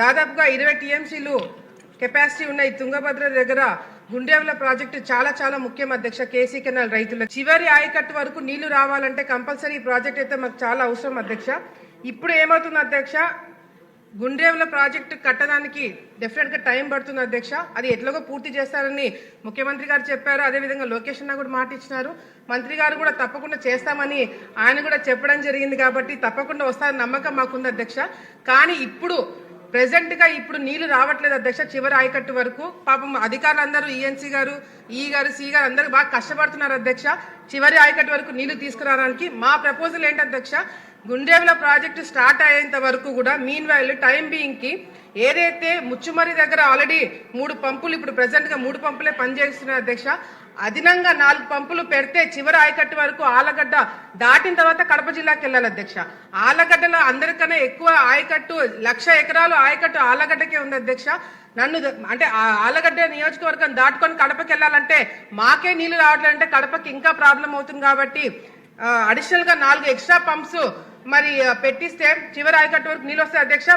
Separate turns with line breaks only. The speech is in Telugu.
దాదాపుగా ఇరవై టీఎంసీలు కెపాసిటీ ఉన్న ఈ తుంగభద్ర దగ్గర గుండెవల ప్రాజెక్టు చాలా చాలా ముఖ్యం అధ్యక్ష కేసీ కెనాల్ రైతులు చివరి ఆయకట్టు వరకు నీళ్ళు రావాలంటే కంపల్సరీ ఈ ప్రాజెక్ట్ అయితే మాకు చాలా అవసరం అధ్యక్ష. ఇప్పుడు ఏమవుతుంది అధ్యక్ష? గుండ్రేవుల ప్రాజెక్టు కట్టడానికి డెఫినెట్గా టైం పడుతుంది అధ్యక్ష. అది ఎట్లాగో పూర్తి చేస్తారని ముఖ్యమంత్రి గారు చెప్పారు. అదేవిధంగా లోకేష్ అన్న కూడా మాట ఇచ్చినారు. మంత్రి గారు కూడా తప్పకుండా చేస్తామని ఆయన కూడా చెప్పడం జరిగింది కాబట్టి తప్పకుండా వస్తారని నమ్మకం మాకుంది అధ్యక్ష. కానీ ఇప్పుడు ప్రెసెంట్గా ఇప్పుడు నీళ్ళు రావట్లేదు అధ్యక్ష చివరి ఆయకట్టు వరకు. పాపం అధికారులందరూ ఈఎన్సీ గారు ఈ గారు సి గారు అందరూ బాగా కష్టపడుతున్నారు అధ్యక్ష. చివరి ఆయకట్టు వరకు నీళ్ళు తీసుకురావడానికి మా ప్రపోజల్ ఏంటి అధ్యక్ష? గుండెవల ప్రాజెక్టు స్టార్ట్ అయ్యేంత వరకు కూడా మీన్ వైల్ టైం బీయింగ్కి ఏదైతే ముచ్చుమరి దగ్గర ఆల్రెడీ మూడు పంపులు ఇప్పుడు ప్రెసెంట్గా మూడు పంపులే పనిచేస్తున్నాయి అధ్యక్ష అదనంగా నాలుగు పంపులు పెడితే చివరి ఆయకట్టు వరకు ఆలగడ్డ దాటిన తర్వాత కడప జిల్లాకి వెళ్ళాలి అధ్యక్ష. ఆలగడ్డలో అందరికన్నా ఎక్కువ ఆయకట్టు లక్ష ఎకరాలు ఆయకట్టు ఆలగడ్డకే ఉంది అధ్యక్ష. నన్ను అంటే ఆ ఆలగడ్డ నియోజకవర్గం దాటుకొని కడపకి వెళ్ళాలంటే మాకే నీళ్ళు రావట్లేదంటే కడపకి ఇంకా ప్రాబ్లం అవుతుంది కాబట్టి అడిషనల్గా నాలుగు ఎక్స్ట్రా పంప్స్ మరి పెట్టిస్తే చివరి ఆయకట్టు వరకు నీళ్ళు వస్తాయి అధ్యక్ష.